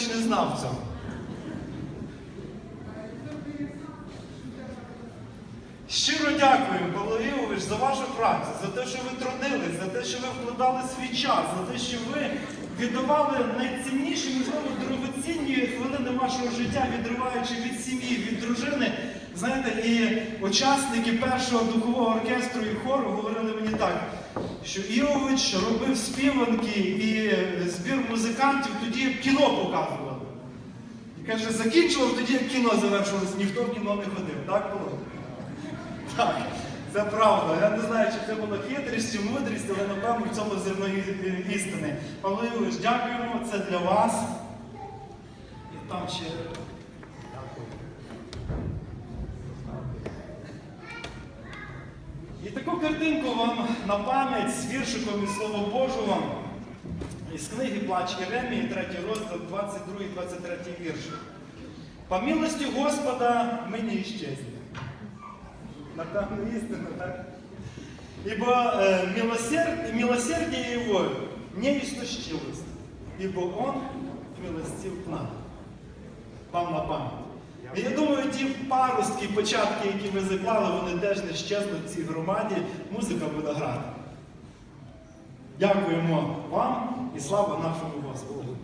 Ігорович не знав цього. Щиро дякуємо, Павло Ігорович, за вашу працю, за те, що ви трудились, за те, що ви вкладали свій час, за те, що ви віддавали найцінніші, можливо, дорогоцінні хвилини вашого життя, відриваючи від сім'ї, від дружини. Знаєте, і учасники першого духового оркестру і хору говорили мені так, що Ігорович робив співанки і збір музикантів, тоді кіно показували. І каже, закінчував тоді, як кіно завершилось, ніхто в кіно не ходив. Так було? Так, це правда. Я не знаю, чи це була хитрість чи мудрість, але напевно в цьому зерно істини. Павло Ігорович, дякуємо, це для вас. І там ще. І таку картинку вам на пам'ять з віршиком із Слово Божого із книги Плач Єремії, 3 розділ, 22-23 вірш. По милости Господа мы не исчезли. Напевно, істина, так? Ибо э, милосерд- милосердие Его не истощилось, ибо Он милостив к нам. Вам на пам'ять. Я думаю, ті паростки, початки, які ви заклали, вони теж не щезнуть в цій громаді. Музика буде грати. Дякуємо вам і слава нашому Господу.